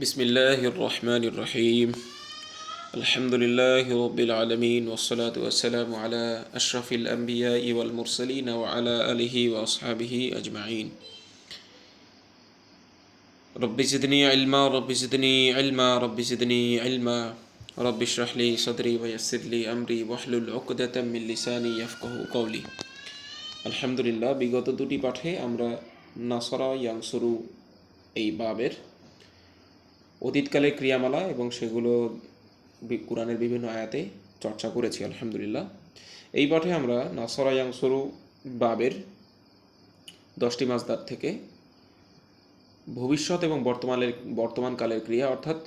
بسم الله الرحمن الرحيم الحمد لله رب العالمين والصلاة والسلام على أشرف الأنبياء والمرسلين وعلى آله وأصحابه أجمعين رب زدني علما رب زدني علما رب زدني علما رب اشرح لي صدري ويسر لي أمري واحلل عقدة من لساني يفقه قولي আলহামদুলিল্লাহ বিগত দুটি পাঠে আমরা নাসরা ইয়াংসুরু এই বাবের অতীতকালের ক্রিয়ামালা এবং সেগুলো কোরআনের বিভিন্ন আয়াতে চর্চা করেছি, আলহামদুলিল্লাহ। এই পাঠে আমরা নাসরা ইয়াংসুরু বাবের দশটি মাসদার থেকে ভবিষ্যৎ এবং বর্তমানের, বর্তমানকালের ক্রিয়া, অর্থাৎ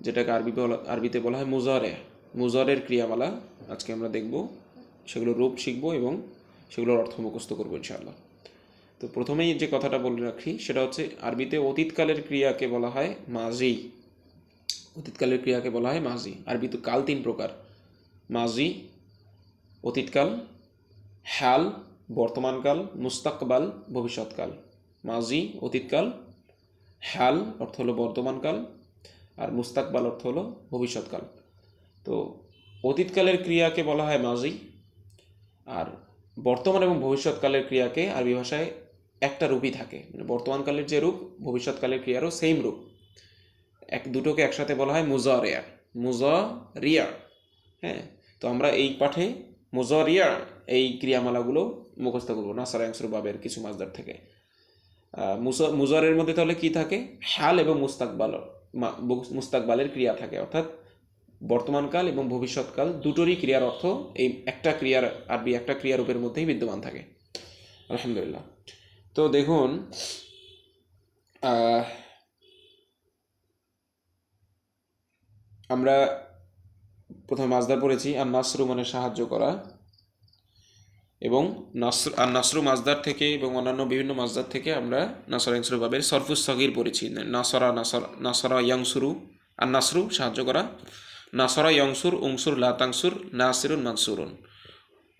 যেটাকে আরবি আরবিতে বলা হয় মুজারে, মুজারের ক্রিয়ামালা, আজকে আমরা দেখব। সেগুলোর রূপ শিখব এবং সেগুলোর অর্থ মুখস্থ করব, ইনশাআল্লাহ। তো প্রথমেই যে কথাটা বলে রাখি, সেটা হচ্ছে আরবিতে অতীতকালের ক্রিয়াকে বলা হয় মাজি। অতীতকালের ক্রিয়াকে বলা হয় মাজি। আরবিতে কাল তিন প্রকার। মাজি, অতীতকাল, হাল, বর্তমানকাল, মুস্তাকবাল, ভবিষ্যৎকাল। মাজি, অতীতকাল, হাল, অর্থ হলো বর্তমানকাল, আর মুস্তাকবাল, অর্থ হলো ভবিষ্যৎকাল। তো অতীতকালের ক্রিয়াকে বলা হয় মাজি, আর বর্তমান এবং ভবিষ্যৎকালের ক্রিয়াকে আরবি ভাষায় একটা রূপই থাকে। মানে বর্তমানকালের যে রূপ, ভবিষ্যৎকালের ক্রিয়ারও সেম রূপ। এক দুটোকে একসাথে বলা হয় মুজারিয়া। মুজারিয়া হ্যাঁ? তো আমরা এই পাঠে মুজারিয়া, এই ক্রিয়ামালাগুলো মুখস্থ করব নাসারাংসুর বাবের কিছু মাসদার থেকে। মুজারের মধ্যে তাহলে কি থাকে? হাল এবং মুস্তাকবাল মুস্তাকবালের ক্রিয়া থাকে। অর্থাৎ বর্তমানকাল এবং ভবিষ্যৎকাল দুটোরই ক্রিয়ার অর্থ এই একটা ক্রিয়ার আরবি একটা ক্রিয়ারূপের মধ্যেই বিদ্যমান থাকে। আলহামদুলিল্লাহ। তো দেখুন আমরা প্রথমে মাজদার পড়েছি, আর নাসরু মানে সাহায্য করা। এবং নাসর, আর নাসরু মাজদার থেকে এবং অন্যান্য বিভিন্ন মাজদার থেকে আমরা নাসরা ইয়াংসুরু বাবের সরফুস সগির পড়েছি। নাসরা, নাসর, নাসরা ইয়াংসুরু, আর নাসরু সাহায্য করা। নাসরা ইয়ংসুর, উংসুর, লাতাংসুর, নাসিরুন, মানসুরুন।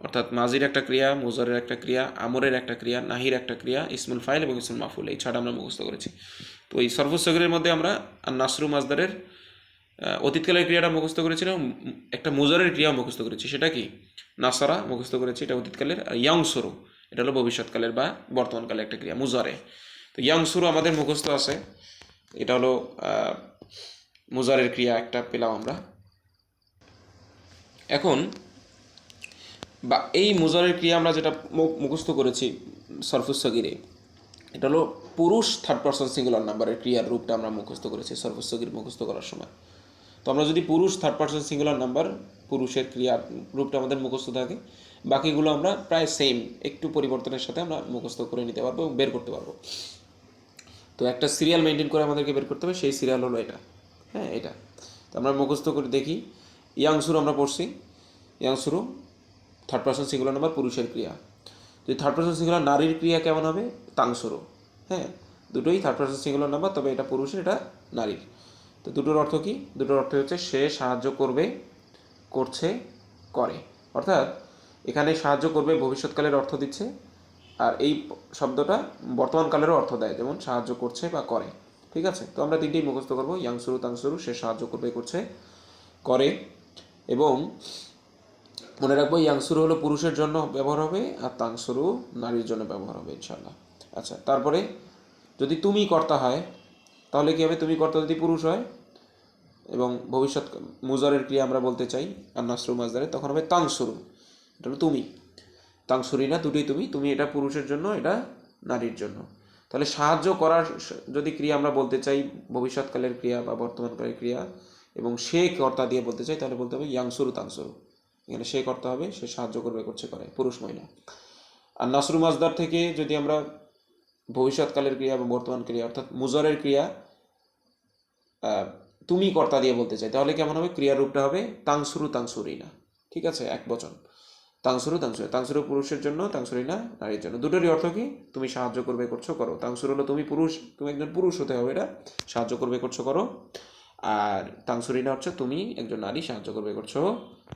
অর্থাৎ মাজির একটা ক্রিয়া, মুজারের একটা ক্রিয়া, আমরের একটা ক্রিয়া, নাহির একটা ক্রিয়া, ইসমুল ফাইল এবং ইসমুল মাফুল এই ছটা আমরা মুখস্থ করেছি। তো এই সরফুস সগিরের মধ্যে আমরা নাসরু মাজদারের অতীতকালের ক্রিয়াটা মুখস্থ করেছিলাম, একটা মুজারের ক্রিয়া মুখস্থ করেছি। সেটা কি? নাসারা মুখস্থ করেছি, এটা অতীতকালের, আর ইয়াংসুরু, এটা হলো ভবিষ্যৎকালের বা বর্তমানকালের একটা ক্রিয়া, মুজারে। তো ইয়াংসুরু আমাদের মুখস্থ আছে, এটা হলো মুজারের ক্রিয়া একটা পেলাম আমরা। এখন বা এই মুজারের ক্রিয়া আমরা যেটা মুখস্থ করেছি সরফুস সগিরে, এটা হলো পুরুষ থার্ড পার্সন সিঙ্গুলার নাম্বারের ক্রিয়ার রূপটা আমরা মুখস্থ করেছি সরফুস সগির মুখস্থ করার সময়। তো আমরা যদি পুরুষ থার্ড পার্সন সিঙ্গুলার নাম্বার পুরুষের ক্রিয়ার রূপটা আমাদের মুখস্থ থাকে, বাকিগুলো আমরা প্রায় সেম একটু পরিবর্তনের সাথে আমরা মুখস্থ করে নিতে পারব এবং বের করতে পারব। তো একটা সিরিয়াল মেনটেন করে আমাদেরকে বের করতে হবে, সেই সিরিয়াল হলো এটা। হ্যাঁ এটা। তো আমরা মুখস্থ করে দেখি। ইয়াংসুরু আমরা পড়ছি। ইয়াংসুরু থার্ড পার্সন সিঙ্গুলার নাম্বার পুরুষের ক্রিয়া। যদি থার্ড পার্সন সিঙ্গুলার নারীর ক্রিয়া কেমন হবে? তাংসুরু হ্যাঁ দুটোই থার্ড পার্সন সিঙ্গুলার নাম্বার তবে এটা পুরুষের, এটা নারীর। তো দুটোর অর্থ কী? দুটোর অর্থ হচ্ছে সে সাহায্য করবে, করছে, করে। অর্থাৎ এখানে সাহায্য করবে ভবিষ্যৎকালের অর্থ দিচ্ছে, আর এই শব্দটা বর্তমানকালেরও অর্থ দেয়, যেমন সাহায্য করছে বা করে। ঠিক আছে? তো আমরা তিনটেই মুখস্থ করব। ইয়াংসুরু তাংসুরু সে সাহায্য করবে, করছে, করে। এবং মনে রাখব ইয়াংসুরু হলো পুরুষের জন্য ব্যবহার হবে আর তাংসুরু নারীর জন্য ব্যবহার হবে ইনশাল্লাহ আচ্ছা তারপরে যদি তুমি কর্তা হয়, তাহলে কি হবে? তুমি কর্তা যদি পুরুষ হয় এবং ভবিষ্যৎ মুজারের ক্রিয়া আমরা বলতে চাই আর নাসরু মাজদারে তখন হবে তাংসুরু এটা হলো তুমি। তাংসুরি না, দুটোই তুমি। তুমি এটা পুরুষের জন্য, এটা নারীর জন্য। তাহলে সাহায্য করার যদি ক্রিয়া আমরা বলতে চাই, ভবিষ্যৎকালের ক্রিয়া বা বর্তমানকালের ক্রিয়া এবং সে কর্তা দিয়ে বলতে চাই, তাহলে বলতে হবে ইয়াংসুরু তাংসুরু এখানে সে কর্তা হবে, সে সাহায্য করবে করছে করে, পুরুষ মহিলা। আর নাসরু মাজদার থেকে যদি আমরা ভবিষ্যৎকালের ক্রিয়া এবং বর্তমান ক্রিয়া, অর্থাৎ মুজরের ক্রিয়া তুমি কর্তা দিয়ে বলতে চাই, তাহলে কেমন হবে? ক্রিয়ার রূপটা হবে তাংসুরু তাংসুরিনা। ঠিক আছে? এক বচন। তাংসুরু তাংসুরি। তাংসুরু পুরুষের জন্য, তাংসুরিনা নারীর জন্য। দুটোরই অর্থ কি? তুমি সাহায্য করবে করছ, করো। তাংসুর হলো তুমি পুরুষ, তুমি একজন পুরুষ হতে হবে, এটা সাহায্য করবে করছ, করো। আর তাংসুরিনা হচ্ছে তুমি একজন নারী, সাহায্য করবে করছ,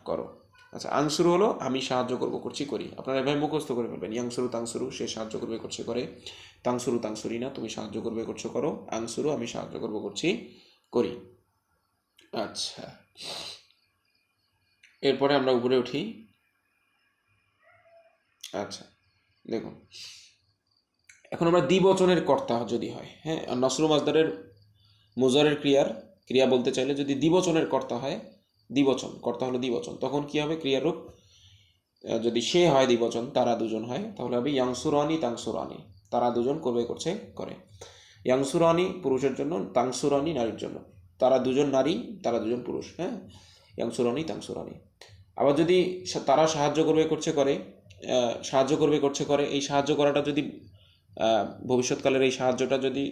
করো। আচ্ছা আংশুরু হলো আমি সাহায্য করব, করছি, করি। আপনারা এভাবে মুখস্থ করে ফেলবেন। ইয়াংশুরু তাংশুরু সে সাহায্য করবে, করছে, করে। তাংশুরু তাংশুরি না, তুমি সাহায্য করবে, করছ, করো। আংশুরু আমি সাহায্য করব, করছি, করি। আচ্ছা। এরপরে আমরা উপরে উঠি। আচ্ছা দেখুন। এখন আমরা দ্বিবচনের কর্তা যদি হয় হ্যাঁ নসরু মাজদারের মুজরের ক্রিয়ার ক্রিয়া বলতে চাইলে যদি দ্বিবচনের কর্তা হয় দ্বিবচন, কর্তা হলো দ্বিবচন। তখন কি হবে? ক্রিয়ারূপ যদি সে হয় দ্বিবচন, তারা দুজন হয়, তাহলে হবে ইয়াংসুরানি, তাংসুরানি। তারা দুজন করবে করছে, করে। ইয়াংসুরানি পুরুষের জন্য, তাংসুরানি নারীর জন্য। তারা দুজন নারী, তারা দুজন পুরুষ হ্যাঁ? ইয়াংসুরানি, তাংসুরানি। আবার যদি তারা সাহায্য করবে, করছে, করে সাহায্য করবে, করছে, করে, এই সাহায্য করাটা যদি ভবিষ্যৎকালের এই সাহায্যটা যদি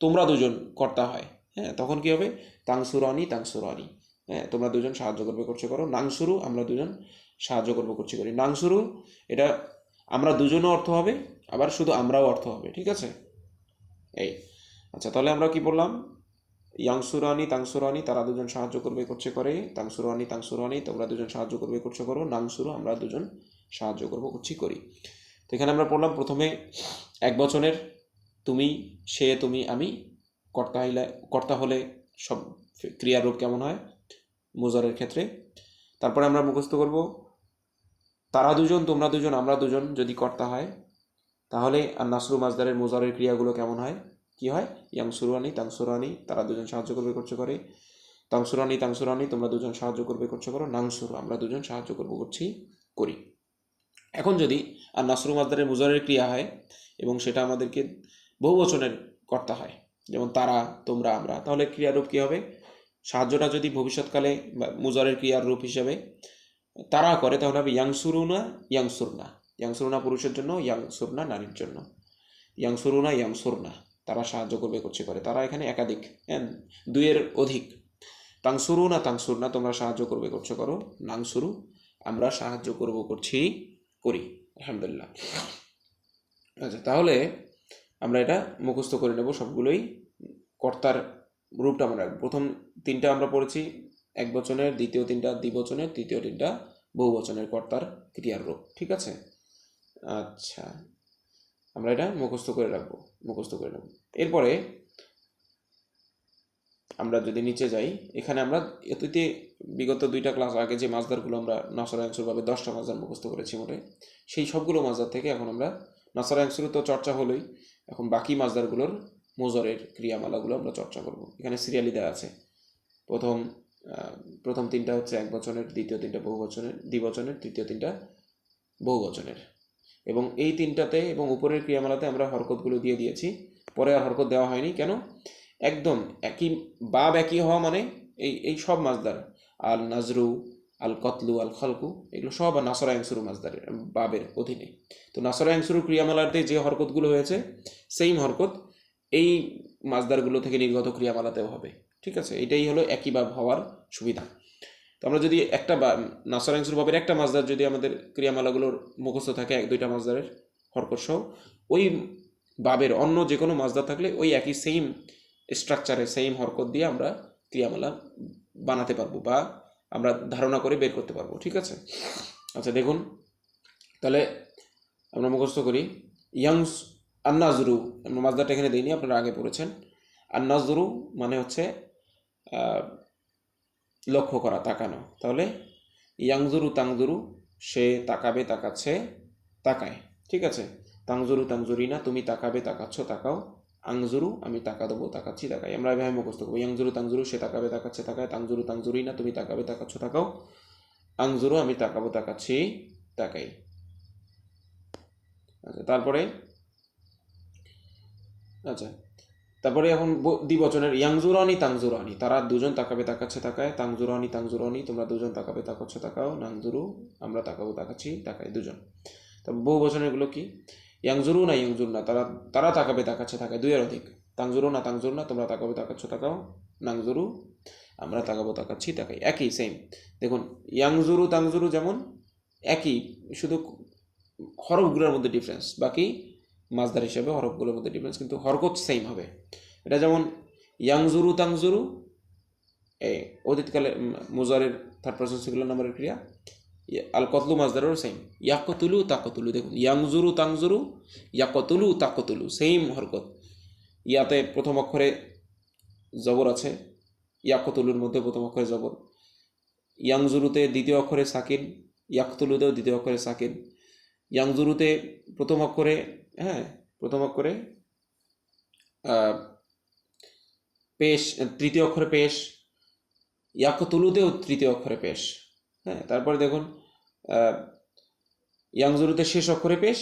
তোমরা দুজন কর্তা হয় হ্যাঁ? তখন কি হবে? তাংসুরানি তাংসুরানি। হ্যাঁ তোমরা দুজন সাহায্য করবে করছে করো। নাংসুরু, আমরা দুজন সাহায্য করব করছি করি। নাংসুরু, এটা আমরা দুজনও অর্থ হবে, আবার শুধু আমরাও অর্থ হবে, ঠিক আছে? এই আচ্ছা তাহলে আমরা কি বললাম? ইয়াংসুরানি, তাংসুরানি, তারা দুজন সাহায্য করবে করছে করে। তাংসুরানি তাংসুরানি, তোমরা দুজন সাহায্য করবে করছে করো। নাংসুরু, আমরা দুজন সাহায্য করব করছি করি। তো এখানে আমরা পড়লাম প্রথমে এক বচনের, তুমি, সে, তুমি, আমি, কর্তা হইলে, কর্তা হলে সব ক্রিয়ার রূপ কেমন হয়? মুজারের ক্ষেত্রে। তারপরে আমরা মুখস্থ করব, তারা দুজন, তোমরা দুজন, আমরা দুজন যদি কর্তা হয়, তাহলে আর নাসরু মাজদারের মুজারের ক্রিয়াগুলো কেমন হয়? কি হয়? ইয়াংসুরানি তাংসুরানি তারা দুজন সাহায্য করবে, করছে করে। তাংসুরানি তাংসুরানি তোমরা দুজন সাহায্য করবে, করছে করো। নাংসুরু, আমরা দুজন সাহায্য করব, করছি, করি। এখন যদি আর নাসরু মাজদারের মুজারের ক্রিয়া হয় এবং সেটা আমাদেরকে বহু বচনের কর্তা হয়, যেমন তারা, তোমরা, আমরা, তাহলে ক্রিয়ারূপ কী হবে? সাহায্যটা যদি ভবিষ্যৎকালে মুজারের ক্রিয়ার রূপ হিসাবে তারা করে, তাহলে হবে ইয়াংসুরুনা, ইয়াংসুরনা। ইয়াংসুরুনা পুরুষের জন্য, ইয়াংসুরনা নারীর জন্য। ইয়াংসুরুনা, ইয়াংসুরনা, তারা সাহায্য করবে, করছে, করে। তারা এখানে একাধিক হ্যাঁ দুইয়ের অধিক। তাংসুরু না তাংসুর না তোমরা সাহায্য করবে, করছ, করো। নাংসুরু, আমরা সাহায্য করব, করছি, করি। আলহামদুলিল্লাহ। আচ্ছা তাহলে আমরা এটা মুখস্থ করে নেব সবগুলোই কর্তার রূপটা আমরা রাখব। প্রথম তিনটা আমরা পড়েছি, এক বচনের, দ্বিতীয় তিনটা দ্বিবচনের, তৃতীয় তিনটা বহু বচনের কর্তার ক্রিয়ার রূপ, ঠিক আছে আচ্ছা আমরা এটা মুখস্থ করে রাখব, মুখস্থ করে নেব এরপরে আমরা যদি নিচে যাই, এখানে আমরা অতীতে বিগত দুইটা ক্লাস আগে যে মাছদারগুলো আমরা নাসরা দশটা মাছদার মুখস্থ করেছি মোটে, সেই সবগুলো মাছদার থেকে এখন আমরা নাসরা তো চর্চা হলোই, এখন বাকি মাছদারগুলোর মোজরের ক্রিয়ামালাগুলো আমরা চর্চা করব। এখানে সিরিয়ালি দেওয়া আছে। প্রথম প্রথম তিনটা হচ্ছে এক বচনের, দ্বিতীয় তিনটা বহু বচনের, দ্বিবচনের, তৃতীয় তিনটা বহু বচনের। এবং এই তিনটাতে এবং উপরের ক্রিয়ামালাতে আমরা হরকতগুলো দিয়ে দিয়েছি। পরে আর হরকত দেওয়া হয়নি। কেন? একদম একই, বাব একই হওয়া মানে এই এই সব মাছদার। আল নাজরু, আল কতলু, আল খলকু, এগুলো সব নাসরা অ্যাংসুরু মাছদারের বাবের অধীনে। তো নাসরা অ্যাংসুরু ক্রিয়ামালাতে যে হরকতগুলো হয়েছে সেম হরকত এই মাছদারগুলো থেকে নির্গত ক্রিয়া ক্রিয়ামালাতেও হবে। ঠিক আছে? এটাই হলো একই বাব হওয়ার সুবিধা। তো আমরা যদি একটা বা নাসর অ্যাংসুর বাবের একটা মাছদার যদি আমাদের ক্রিয়ামালাগুলোর মুখস্থ থাকে, এক দুইটা মাছদারের হরকত সহ ওই বাবের অন্য যে কোনো মাছদার থাকলে ওই একই সেম স্ট্রাকচারে সেম হরকত দিয়ে আমরা ক্রিয়ামালা বানাতে পারব বা আমরা ধারণা করে বের করতে পারব। ঠিক আছে? আচ্ছা দেখুন। তাহলে আমরা মুখস্থ করি। ইয়াংস আন্নাজরু মাজদারটা এখানে দিইনি, আপনারা আগে পড়েছেন। আন্নাজরু মানে হচ্ছে লক্ষ্য করা, তাকানো। তাহলে, ইয়াংজুরু তাংজুরু, সে তাকাবে, তাকাচ্ছে, তাকায়। ঠিক আছে? তাংজুরু তাংজুরি না, তুমি তাকাবে, তাকাচ্ছ, তাকাও। আংজুরু, আমি তাকা দেবো, তাকাচ্ছি, তাকাই। আমরা এভাবে মুখস্থ করব। ইয়াংজুরু তাংজুরু, সে তাকাবে, তাকাচ্ছে, তাকায়। তাংজুরু তাংজুরি না, তুমি তাকাবে, তাকাচ্ছ, তাকাও। আংজুরু, আমি তাকাবো, তাকাচ্ছি, তাকাই। আচ্ছা তারপরে আচ্ছা। তারপরে এখন দ্বিবচনের ইয়াংজুরানি তাংজুরানি, তারা দুজন তাকাবে, তাকাচ্ছে, তাকায়। তাংজুরানি তাংজুরানি, তোমরা দুজন তাকাবে, তাকাচ্ছ, তাকাও। নাংজুরু, আমরা তাকাবো, তাকাচ্ছি, তাকায় দুজন। তারপর বহু বচনেরগুলো কি? ইয়াংজুরু না ইয়াংজুর না, তারা তারা তাকাবে, তাকাচ্ছে, তাকায়। দুইয়ের অধিক। তাংজুরু না তাংজুর না, তোমরা তাকাবে, তাকাচ্ছ, তাকাও। নাংজুরু, আমরা তাকাবো, তাকাচ্ছি, তাকাই। একই সেম দেখুন, ইয়াংজুরু, তাংজুরু যেমন, একই, শুধু হরফগুলোর মধ্যে ডিফারেন্স বাকি মাছদার হিসাবে হরফগুলোর মধ্যে ডিফারেন্স কিন্তু হরকত সেম হবে। এটা যেমন ইয়াংজুরু তাংজুরু এই অতীতকালে মুজারের থার্ড পার্সন সিঙ্গুলার নাম্বারের ক্রিয়া আল কতলু মাজদারও সেম ইয়াকতুলু তাকতুলু, দেখুন, ইয়াংজুরু তাংজুরু, ইয়াকতুলু তাকতুলু সেম হরকত। ইয়াতে প্রথম অক্ষরে জবর আছে, ইয়াকতুলুর মধ্যে প্রথম অক্ষরে জবর। ইয়াংজুরুতে দ্বিতীয় অক্ষরে সাকিন, ইয়াকতুলুতেও দ্বিতীয় অক্ষরে সাকিন। ইয়াংজুরুতে প্রথম অক্ষরে হ্যাঁ প্রথম অক্ষরে পেশ, তৃতীয় অক্ষরে পেশ, ইয়াকতুলুতেও তৃতীয় অক্ষরে পেশ। হ্যাঁ তারপরে দেখুন ইয়াংজুরুতে শেষ অক্ষরে পেশ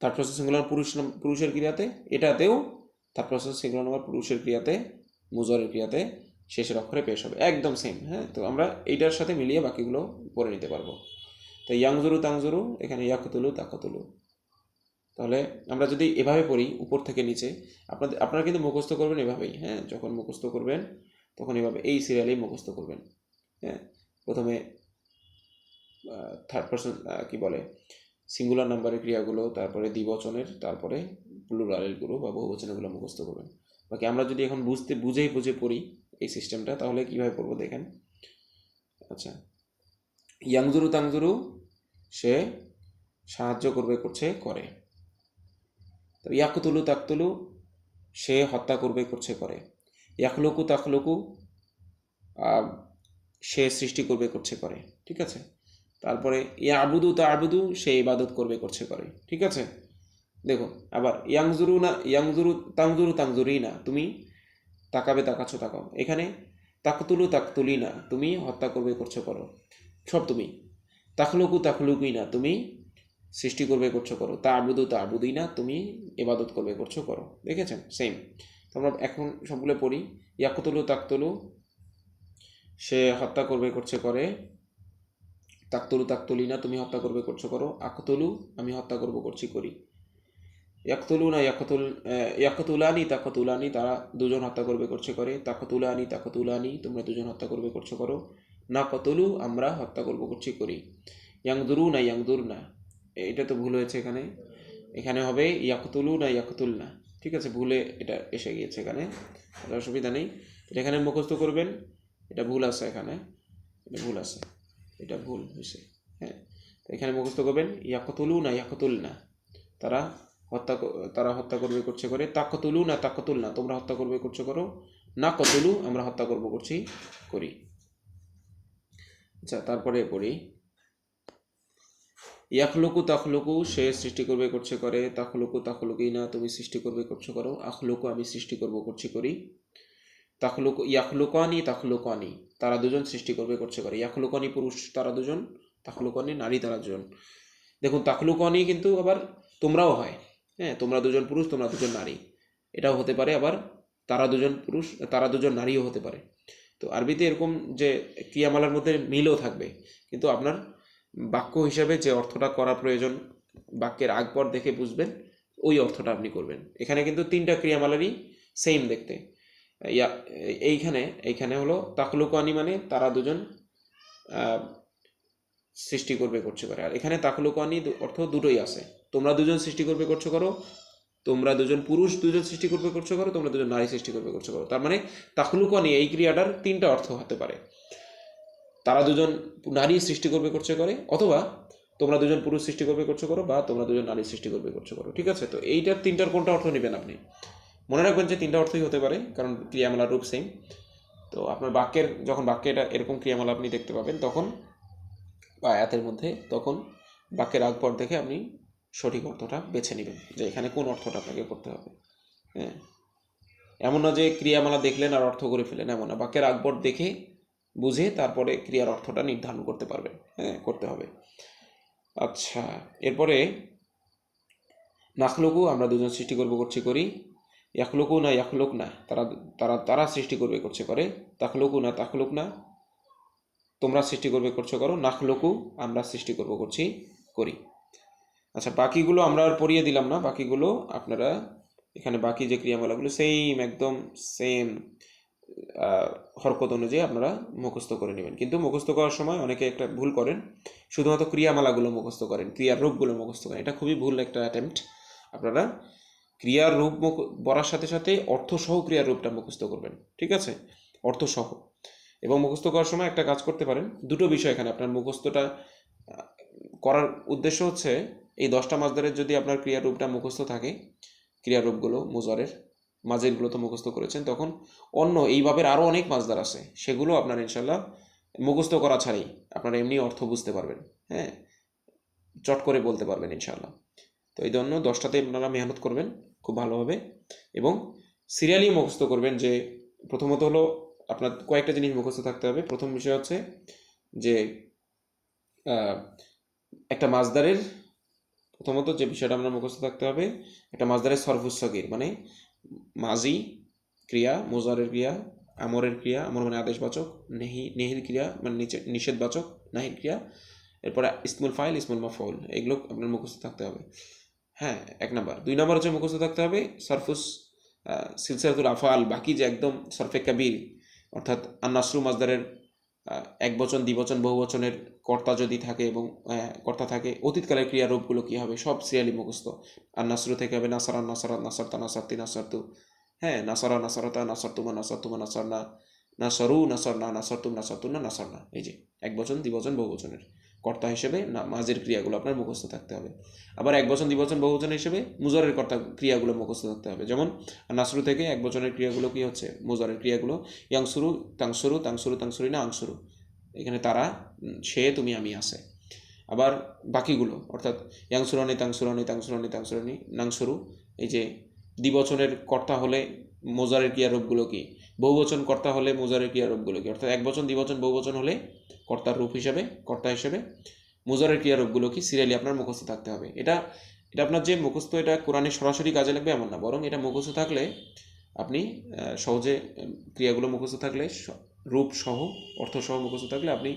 থার্ড পার্সন সিঙ্গুলার পুরুষ পুরুষের ক্রিয়াতে, এটাতেও থার্ড পার্সন সিঙ্গুলার নাম্বার পুরুষের ক্রিয়াতে, মুজরের ক্রিয়াতে শেষের অক্ষরে পেশ হবে। একদম সেম হ্যাঁ তো আমরা এইটার সাথে মিলিয়ে বাকিগুলো পড়ে নিতে পারব। তো ইয়াংজুরু তাংজুরু, এখানে ইয়াকতুলু তাকতুলু। তাহলে আমরা যদি এভাবে পড়ি উপর থেকে নিচে, আপনাদের, আপনারা কিন্তু মুখস্থ করবেন এভাবেই হ্যাঁ? যখন মুখস্থ করবেন, তখন এভাবে এই সিরিয়ালেই মুখস্থ করবেন হ্যাঁ? প্রথমে থার্ড পার্সন কি বলে? সিঙ্গুলার নাম্বারের ক্রিয়াগুলো, তারপরে দ্বিবচনের, তারপরে প্লুরালেরগুলো বা বহুবচনেরগুলো মুখস্থ করবেন। বাকি আমরা যদি এখন বুঝতে, বুঝেই বুঝে পড়ি এই সিস্টেমটা তাহলে কীভাবে পড়ব দেখেন? আচ্ছা। ইয়াংজুরু তাংজুরু সে সাহায্য করবে, করছে, করে। তো ইয়াকুতুলু তাকতুলু, সে হত্যা করবে, করছে করে। ইয়াকলুকু তাকলুকু সে সৃষ্টি করবে, করছে করে। ঠিক আছে? তারপরে ইয়া আবুদু তা আবুদু সে ইবাদত করবে, করছে করে। ঠিক আছে? দেখো, আবার ইয়াংজুরু না ইয়াংজুরু, তাংজুরু তাংজুরি না তুমি তাকাবে, তাকাচ্ছ, তাকাও। এখানে তাকতুলু তাকতুলি না তুমি হত্যা করবে, করছ করো। সব তুমি। তাকলুকু তাখলুকুই না তুমি সৃষ্টি করবে করছ করো। তা আবুদু তা আবুদুই না, তুমি এবাদত করবে করছ করো। দেখেছেন? সেম তো আমরা এখন সবগুলো পড়ি। ইয়াকতুলু তাকতলু, সে হত্যা করবে করছে করে। তাকতুলু তাকতুলি না, তুমি হত্যা করবে করছ করো। আকতলু, আমি হত্যা করব করছি করি। ইয়াকতুলু না, ইয়াকতুল ইয়াকতুলানি, তাকতুলানি, তারা দুজন হত্যা করবে করছে করে। তাকতুলানি তাকতুলানি, তোমরা দুজন হত্যা করবে করছ করো। না কতলু আমরা হত্যা করব করছি করি। ইয়াংদুরু না ইয়াংদুর না এটা তো ভুল হয়েছে এখানে। এখানে হবে ইয়াকতুলু না ইয়াকতুল না ঠিক আছে, ভুলে এটা এসে গিয়েছে এখানে। অসুবিধা নেই। এটা এখানে মুখস্থ করবেন। এটা ভুল আছে এখানে। এটা ভুল আছে। এটা ভুল হয়েছে। হ্যাঁ। এখানে মুখস্থ করবেন ইয়াকতুলু না ইয়াকতুল না তারা হত্যা তারা হত্যা করবে, করছে করে। তাকতুলু না তাকতুল না তোমরা হত্যা করবে, করছে করো। না কতুলু আমরা হত্যা করব, করছি, করি। আচ্ছা তারপরে পড়ি। ইয়াখলুকু তাখলুকু, সে সৃষ্টি করবে করছে করে। তাখলুকু তাখলুকুই না, তুমি সৃষ্টি করবে করছ করো। আখলুকু আমি সৃষ্টি করব করছি করি। তাখলুকু, ইয়াখলুকানি তাখলুকানি, তারা দুজন সৃষ্টি করবে করছে করে। ইয়াখলুকানি পুরুষ, তারা দুজন, তাখলুকানি নারী, তারা দুজন। দেখুন, তাখলুকানি কিন্তু আবার তোমরাও হয়। হ্যাঁ তোমরা দুজন পুরুষ, তোমরা দুজন নারী। এটাও হতে পারে আবার তারা দুজন পুরুষ, তারা দুজন নারীও হতে পারে। তো আরবিতে এরকম যে ক্রিয়ামালার মধ্যে মিলও থাকবে। কিন্তু আপনার বাক্য হিসাবে যে অর্থটা করা প্রয়োজন, বাক্যের আগপর দেখে বুঝবেন, ওই অর্থটা আপনি করবেন। এখানে কিন্তু তিনটা ক্রিয়ামালারই সেম দেখতে। এইখানে এইখানে হলো তাকলুকানি মানে তারা দুজন সৃষ্টি করবে করছে করে। আর এখানে তাকলুকানি অর্থ দুটোই আছে। তোমরা দুজন সৃষ্টি করবে করছ করো, তোমরা দুজন পুরুষ দুজন সৃষ্টি করবে করছ করো, তোমরা দুজন নারী সৃষ্টি করবে করছ করো। তার মানে তাকলুকানি এই ক্রিয়াটার তিনটা অর্থ হতে পারে। তারা দুজন নারী সৃষ্টি করবে করছে করে, অথবা তোমরা দুজন পুরুষ সৃষ্টি করবে করছ করো বা তোমরা দুজন নারী সৃষ্টি করবে করছ করো, ঠিক আছে? তো এইটার তিনটার কোনটা অর্থ নেবেন আপনি? মনে রাখবেন যে তিনটা অর্থই হতে পারে, কারণ ক্রিয়ামালার রূপ সেম তো আপনার বাক্যের, যখন বাক্যে এটা এরকম ক্রিয়ামালা আপনি দেখতে পাবেন, তখন বা আয়াতের মধ্যে, তখন বাক্যের আগ পর দেখে আপনি সঠিক অর্থটা বেছে নেবেন, যে এখানে কোন অর্থটা আপনাকে করতে হবে। হ্যাঁ। এমন না যে ক্রিয়ামালা দেখলেন আর অর্থ করে ফেলেন এমন না। বাক্যের আগবর দেখে বুঝে তারপরে ক্রিয়ার অর্থটা নির্ধারণ করতে পারবেন হ্যাঁ করতে হবে। আচ্ছা এরপরে নাখলুকু আমরা দুজন সৃষ্টি করব করছি করি। ইয়াখলুকু না ইয়াখলুক না, তারা তারা তারা সৃষ্টি করবে করছে করে। তাখলুকু না তাখলুক না, তোমরা সৃষ্টি করবে করছ করো। নাখলুকু আমরা সৃষ্টি করব করছি করি। আচ্ছা বাকিগুলো আমরা আর পড়িয়ে দিলাম না। বাকিগুলো আপনারা এখানে বাকি যে ক্রিয়ামালাগুলো সেম একদম সেম হরকত অনুযায়ী আপনারা মুখস্থ করে নেবেন। কিন্তু মুখস্থ করার সময় অনেকে একটা ভুল করেন। শুধুমাত্র ক্রিয়ামালাগুলো মুখস্থ করেন ক্রিয়ার রূপগুলো মুখস্থ করেন। এটা খুবই ভুল একটা অ্যাটেম্পট আপনারা ক্রিয়ার রূপ মুখ বলার সাথে সাথে অর্থসহ ক্রিয়ার রূপটা মুখস্থ করবেন, ঠিক আছে? অর্থসহ। এবং মুখস্থ করার সময় একটা কাজ করতে পারেন। দুটো বিষয় এখানে। আপনার মুখস্থটা করার উদ্দেশ্য হচ্ছে, এই দশটা মাজদারের যদি আপনার ক্রিয়ারূপটা মুখস্থ থাকে, ক্রিয়ারূপগুলো মুজারের মাজেরগুলো তো মুখস্থ করেছেন, তখন অন্য এইভাবে আরও অনেক মাজদার আছে, সেগুলো আপনার ইনশাল্লাহ মুখস্থ করা ছাড়াই আপনারা এমনি অর্থ বুঝতে পারবেন হ্যাঁ? চট করে বলতে পারবেন ইনশাল্লাহ। তো এই জন্য দশটাতে আপনারা মেহনত করবেন খুব ভালোভাবে এবং সিরিয়ালি মুখস্থ করবেন যে প্রথমত হলো আপনার কয়েকটা জিনিস মুখস্থ থাকতে হবে। প্রথম বিষয় হচ্ছে যে একটা মাছদারের প্রথমত যে বিষয়টা আমরা মুখস্থ থাকতে হবে, একটা মাজদারের সর্বসগির মানে মাজি ক্রিয়া, মোজারের ক্রিয়া, আমরের ক্রিয়া, আমর মানে আদেশবাচক, নেহি, নেহির ক্রিয়া মানে নিচে, নিষেধবাচক, নাহির ক্রিয়া, এরপরে ইসমুল ফাইল, ইসমুল মাফল এগুলো আপনার মুখস্থ থাকতে হবে। হ্যাঁ এক নাম্বার। দুই নাম্বার হচ্ছে মুখস্থ থাকতে হবে সরফুস সিলসিলাতুল আফাল বাকি যে একদম সরফে কাবির, অর্থাৎ আন্নাসরু মাজদারের এক বচন দ্বিবচন বহু বচনের কর্তা যদি থাকে এবং কর্তা থাকে, অতীতকালের ক্রিয়ারূপগুলো কী হবে? সব সিরিয়ালি মুখস্থ। আর নাসরু থেকে হবে নাসারা নাসারা, নাসারতা, নাসারতি, নাসারতু। হ্যাঁ নাসারা, নাসারতা, নাসারতুমা নাসারতুমা, নাসারনা। নাসরু, নাসরনা, নাসারতুম নাসারতুনা নাসারনা। এই যে, এক বচন দ্বিবচন বহু বচনের। কর্তা হিসেবে না, মাঝের ক্রিয়াগুলো আপনার মুখস্থ থাকতে হবে। আবার এক বচন, দ্বিবচন, বহুবচন হিসেবে মুজারের কর্তা ক্রিয়াগুলো মুখস্থ থাকতে হবে। যেমন, নাসরু থেকে এক বচনের ক্রিয়াগুলো কি হচ্ছে? মুজারের ক্রিয়াগুলো। ইয়াংসুরু, তাংসুরু তাংসুরু, তাংসুরি, না, আংসুরু। এখানে তারা সে, তুমি, আমি আছে আবার বাকিগুলো, অর্থাৎ ইয়াংসুরানি, তাংসুরানি তাংসুরানি তাংসুরানি, নাংসুরু, এই যে দ্বিবচনের কর্তা হলে মোজারের ক্রিয়ারূপগুলো কি? বহুবচন কর্তা হলে মোজারের ক্রিয়ারূপগুলো কি? অর্থাৎ এক বচন দ্বিবচন, বহুবচন হলে কর্তার রূপ হিসাবে, কর্তা হিসেবে মোজারের ক্রিয়ারূপগুলো কি? সিরিয়ালি আপনার মুখস্থ থাকতে হবে। এটা এটা আপনার যে মুখস্থ, এটা কোরআনে সরাসরি কাজে লাগবে এমন না। বরং এটা মুখস্থ থাকলে আপনি সহজে ক্রিয়াগুলো মুখস্থ থাকলে রূপ সহ অর্থ সহ মুখস্থ থাকলে আপনি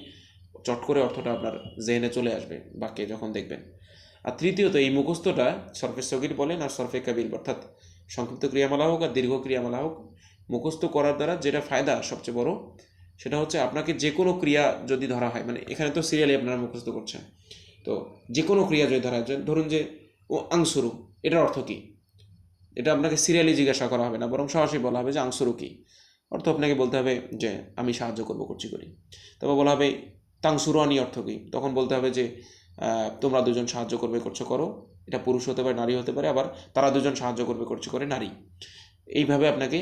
চট করে অর্থটা আপনার জেনে চলে আসবে, বাক্যে যখন দেখবেন। আর তৃতীয়ত, এই মুখস্থটা সরফে সগির বলেন আর সরফে কাবির অর্থাৎ সংক্ষিপ্ত ক্রিয়ামালা হোক আর দীর্ঘ ক্রিয়ামালা হোক মুখস্থ করার দ্বারা যেটা ফায়দা সবচেয়ে বড়, সেটা হচ্ছে আপনাকে যে কোনো ক্রিয়া যদি ধরা হয় মানে এখানে তো সিরিয়ালি আপনারা মুখস্থ করছেন, তো যে কোনো ক্রিয়া যদি ধরা হয়, ধরুন যে, ও আংসুরু, এটার অর্থ কী? এটা আপনাকে সিরিয়ালি জিজ্ঞাসা করা হবে না, বরং সরাসরি বলা হবে যে, আংসুরু কী? অর্থ আপনাকে বলতে হবে যে, আমি সাহায্য করব, করছি, করি। তারপর বলা হবে তাংসুরানি অর্থ কী? তখন বলতে হবে যে তোমরা দুজন সাহায্য করবে, করছ, করো। এটা পুরুষ হতে পারে, নারী হতে পারে, আবার তারা দুজন সাহায্য করবে, করছে, করে নারী। এইভাবে আপনাকে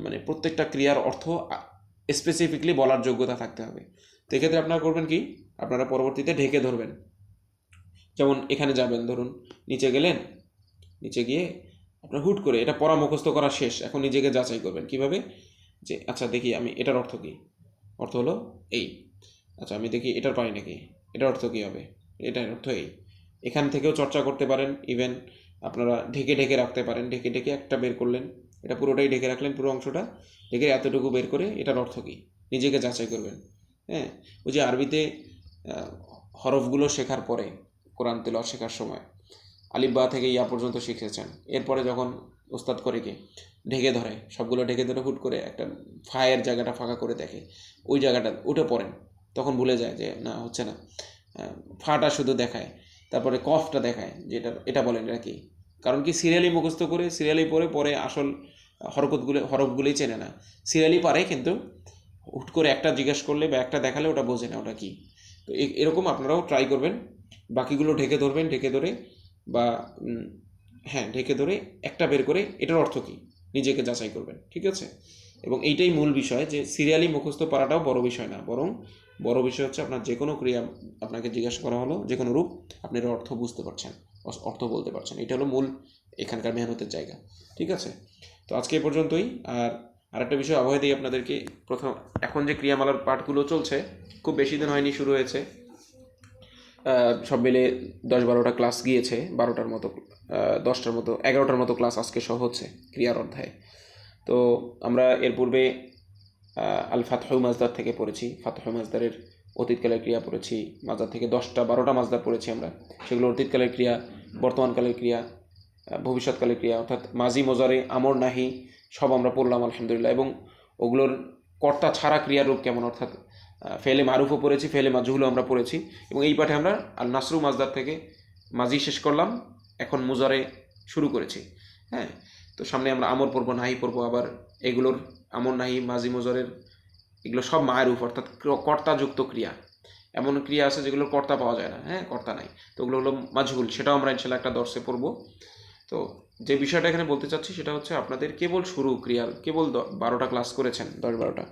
মানে প্রত্যেকটা ক্রিয়ার অর্থ স্পেসিফিকলি বলার যোগ্যতা থাকতে হবে। তো এক্ষেত্রে আপনারা করবেন কি? আপনারা পরবর্তীতে ঢেকে ধরবেন। যেমন এখানে যাবেন, ধরুন, নিচে গেলেন, নিচে গিয়ে আপনার হুট করে, এটা পড়া মুখস্থ করা শেষ, এখন নিজেকে যাচাই করবেন। কীভাবে? যে আচ্ছা দেখি আমি, এটার অর্থ কী? অর্থ হলো এই। আচ্ছা আমি দেখি এটার পারি নাকি? এটার অর্থ কী হবে? এটার অর্থ এই। এখান থেকেও চর্চা করতে পারেন ইভেন আপনারা ঢেকে ঢেকে রাখতে পারেন। ঢেকে ঢেকে একটা বের করলেন এটা পুরোটাই ঢেকে রাখলেন, পুরো অংশটা ঢেকে এতটুকু বের করে এটার অর্থ কী? নিজেকে যাচাই করবেন। হ্যাঁ? ওই যে আরবিতে হরফগুলো শেখার পরে, কোরআন তেল শেখার সময় আলিব্বা থেকে ইয়া পর্যন্ত শিখেছেন। এরপরে যখন ওস্তাদ করে কি? ঢেকে ধরে, সবগুলো ঢেকে ধরে হুট করে একটা ফায়ের জায়গাটা ফাঁকা করে দেখে, ওই জায়গাটা উঠে পড়েন। তখন ভুলে যায় যে, না, হচ্ছে না। ফাটা শুধু দেখায়, তারপরে কফটা দেখায়, যেটা, এটা বলেন, এটা কি? কারণ কি সিরিয়ালি মুখস্থ করে সিরিয়ালি পরে পরে আসল হরকতগুলো, হরফগুলোই চেনে না। সিরিয়ালি পারে কিন্তু হুট করে একটা জিজ্ঞেস করলে বা একটা দেখালে ওটা বোঝে না ওটা কী। তো এরকম আপনারাও ট্রাই করবেন। বাকিগুলো ঢেকে ধরবেন, ঢেকে ধরে বা হ্যাঁ ঢেকে ধরে একটা বের করে এটার অর্থ কী? নিজেকে যাচাই করবেন, ঠিক আছে? এবং এইটাই মূল বিষয় যে সিরিয়ালি মুখস্থ পারাটাও বড় বিষয় না। বরং বড় বিষয় হচ্ছে আপনার যে কোনো ক্রিয়া আপনাকে জিজ্ঞাসা করা হলো যে কোনো রূপ, আপনি এর অর্থ বুঝতে পারছেন অর্থ বলতে পারছেন। এটা হলো মূল এখানকার মেহনতের জায়গা, ঠিক আছে? তো আজকে পর্যন্তই। আর আরেকটা বিষয় আবহাওয়া দিই আপনাদেরকে। প্রথম, এখন যে ক্রিয়ামালার পাঠগুলো চলছে, খুব বেশি দিন হয়নি, শুরু হয়েছে। সব মিলে দশ বারোটা ক্লাস গিয়েছে, বারোটার মতো দশটার মতো, এগারোটার মতো ক্লাস আজকে সহ হচ্ছে ক্রিয়ার অধ্যায়। তো আমরা এর পূর্বে আল ফাতহ মাজদার থেকে পড়েছি। ফাতহ মাজদারের অতীতকালের ক্রিয়া পড়েছি। মাজদার থেকে দশটা বারোটা মাজদার পড়েছি আমরা। সেগুলো অতীতকালের ক্রিয়া, বর্তমানকালের ক্রিয়া আহ, ভবিষ্যৎকালের ক্রিয়া অর্থাৎ মাজি মোজারে আমর নাহি সব আমরা পড়লাম আলহামদুলিল্লাহ। এবং ওগুলোর কর্তা ছাড়া ক্রিয়ার রূপ কেমন? অর্থাৎ ফেলে মারুফও পড়েছি ফেলে মাজহুলও আমরা পড়েছি। এবং এই পাঠে আমরা আল নাসরু মাজদার থেকে মাজি শেষ করলাম এখন মুজারে শুরু করেছি। হ্যাঁ? তো সামনে আমরা আমর পড়ব নাহি পড়ব আবার এগুলোর আমর নাহি মাজি মুজারের এগুলো সব মায়ের অর্থাৎ ক্র- কর্তাযুক্ত ক্রিয়া। এমন ক্রিয়া আছে যেগুলোর কর্তা পাওয়া যায় না হ্যাঁ? কর্তা নাই। তো ওগুলো হলো মাজহুল সেটাও আমরা ইনশাল্লাহ একটা দর্শে পড়ব। তো যে বিষয়টা এখানে বলতে চাচ্ছি সেটা হচ্ছে আপনাদের কেবল শুরু ক্রিয়ার কেবল বারোটা ক্লাস করেছেন, দশ বারোটা।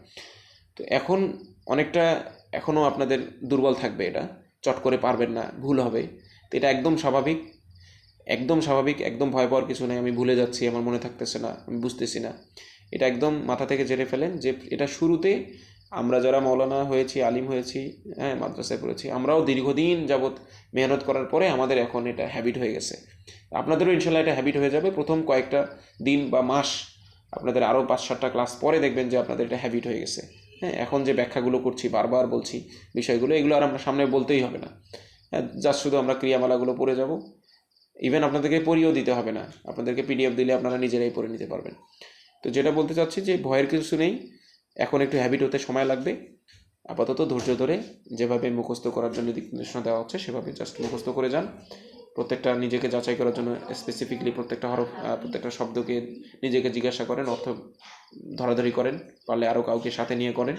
তো এখন অনেকটা এখনও আপনাদের দুর্বল থাকবে এটা। চট করে পারবেন না, ভুল হবে। তো এটা একদম স্বাভাবিক একদম স্বাভাবিক, একদম ভয় পাওয়ার কিছু নেই। আমি ভুলে যাচ্ছি, আমার মনে থাকতেছে না, আমি বুঝতেছি না। এটা একদম মাথা থেকে জেনে ফেলেন যে এটা শুরুতে আমরা যারা মৌলানা হয়েছি, আলিম হয়েছি হ্যাঁ মাদ্রাসায় পড়েছি, আমরাও দীর্ঘদিন যাবৎ মেহনত করার পরে আমাদের এখন এটা হ্যাবিট হয়ে গেছে। আপনাদেরও ইনশাল্লাহ এটা হ্যাবিট হয়ে যাবে। প্রথম কয়েকটা দিন বা মাস আপনাদের আরও পাঁচ, সাতটা ক্লাস পরে দেখবেন যে আপনাদের এটা হ্যাবিট হয়ে গেছে। হ্যাঁ এখন যে ব্যাখ্যাগুলো করছি, বারবার বলছি বিষয়গুলো, এগুলো আর আমরা সামনে বলতেই হবে না। হ্যাঁ জাস্ট শুধু আমরা ক্রিয়ামালাগুলো পড়ে যাব। ইভেন আপনাদেরকে পড়িয়েও দিতে হবে না। আপনাদেরকে পিডিএফ দিলে আপনারা নিজেরাই পড়ে নিতে পারবেন। তো যেটা বলতে চাচ্ছি যে ভয়ের কিছু নেই। এখন একটু হ্যাবিট হতে সময় লাগবে। আপাতত ধৈর্য ধরে যেভাবে মুখস্থ করার জন্য দিক নির্দেশনা দেওয়া হচ্ছে, সেভাবে জাস্ট মুখস্থ করে যান। প্রত্যেকটা নিজেকে যাচাই করার জন্য স্পেসিফিকলি প্রত্যেকটা হরফ প্রত্যেকটা শব্দকে নিজেকে জিজ্ঞাসা করেন, অর্থ ধরাধরি করেন, পারলে আরও কাউকে সাথে নিয়ে করেন।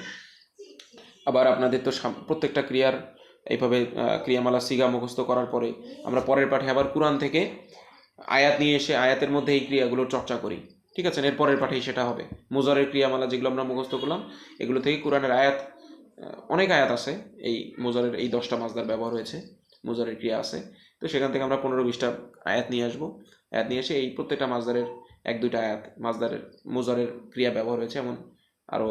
আবার আপনাদের তো প্রত্যেকটা ক্রিয়ার এইভাবে ক্রিয়ামালা, সিগা মুখস্থ করার পরে আমরা পরের পাঠে আবার কোরআন থেকে আয়াত নিয়ে এসে আয়াতের মধ্যে এই ক্রিয়াগুলোর চর্চা করি। ঠিক আছে এরপরের পাঠেই সেটা হবে। মোজারের ক্রিয়ামালা যেগুলো আমরা মুখস্থ করলাম, এগুলো থেকে কোরআনের আয়াত অনেক আয়াত আছে। এই মোজারের এই দশটা মাজদার ব্যবহার হয়েছে, মোজারের ক্রিয়া আছে। তো সেখান থেকে আমরা পনেরো বিশটা আয়াত নিয়ে আসব। আয়াত নিয়ে এসে এই প্রত্যেকটা মাজদারের এক দুইটা আয়াত, মাজদারের, মোজারের ক্রিয়া ব্যবহার হয়েছে। এমন আরও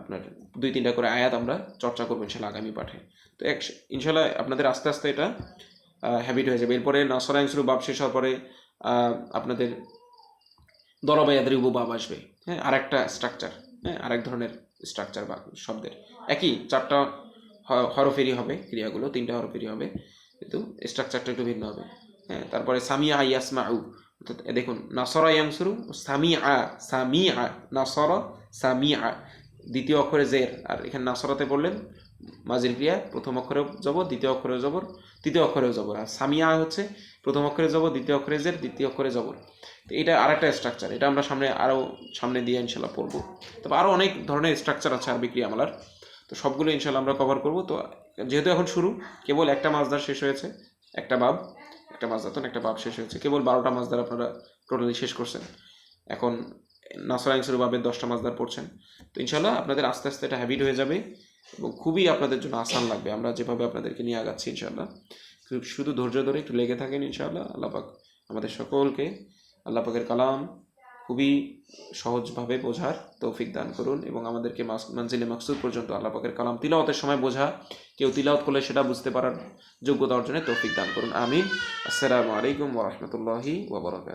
আপনার দুই তিনটা করে আয়াত আমরা চর্চা করব ইনশাল্লাহ আগামী পাঠে। তো এক, ইনশাল্লাহ আপনাদের আস্তে আস্তে এটা হ্যাবিট হয়ে যাবে। এরপরে নাসরাইন শুরু বাপ শেষ হওয়ার পরে আপনাদের দরবায়াদের উপবাব আসবে। হ্যাঁ আরেকটা স্ট্রাকচার হ্যাঁ আরেক ধরনের স্ট্রাকচার বা শব্দের। একই চারটা হরফেরই হবে ক্রিয়াগুলো, তিনটা হরফেরই হবে, কিন্তু স্ট্রাকচারটা একটু ভিন্ন হবে। হ্যাঁ তারপরে সামিয়া ইয়াসমা উ অর্থাৎ দেখুন, নাসরা ইয়াংসুরু সামি আ সামি আ নাসর সামি আ দ্বিতীয় অক্ষরে জের, আর এখানে নাসরাতে বললেন মাজির ক্রিয়া, প্রথম অক্ষরেও জবর, দ্বিতীয় অক্ষরেও জবর, তৃতীয় অক্ষরেও জবর। আর সামিয়া হচ্ছে প্রথম অক্ষরে জবর দ্বিতীয় অক্ষরে জের দ্বিতীয় অক্ষরে জবর তো এটা আরেকটা স্ট্রাকচার এটা আমরা সামনে আরও সামনে দিয়ে ইনশাল্লাহ পড়ব। তবে আরও অনেক ধরনের স্ট্রাকচার আছে আরবি ক্রিয়ামালার। তো সবগুলো ইনশাল্লাহ আমরা কভার করব। তো যেহেতু এখন শুরু, কেবল একটা মাছদার শেষ হয়েছে, একটা বাব, একটা মাছদার মাছদাতন একটা বাব শেষ হয়েছে। কেবল বারোটা মাছদার আপনারা টোটালি শেষ করছেন। এখন নাসরাইন শুরু বাবের দশটা মাছদার পড়ছেন। তো ইনশাল্লাহ আপনাদের আস্তে আস্তে এটা হ্যাবিট হয়ে যাবে এবং খুবই আপনাদের জন্য আসান লাগবে। আমরা যেভাবে আপনাদেরকে নিয়ে আগাচ্ছি ইনশাল্লাহ শুধু ধৈর্য ধরে একটু লেগে থাকেন ইনশাআল্লাহ আল্লাপাক আমাদের সকলকে আল্লাপাকের কালাম খুবই সহজভাবে বোঝার তৌফিক দান করুন এবং আমাদেরকে মানজিলে মাকসুদ পর্যন্ত আল্লাপাকের কালাম তিলাওয়াতের সময় বোঝা, কেউ তিলাওয়াত করলে সেটা বুঝতে পারার যোগ্যতা অর্জনে তৌফিক দান করুন। আমিন। আসসালামু আলাইকুম ওরহমতুল্লাহি ওবরাকাত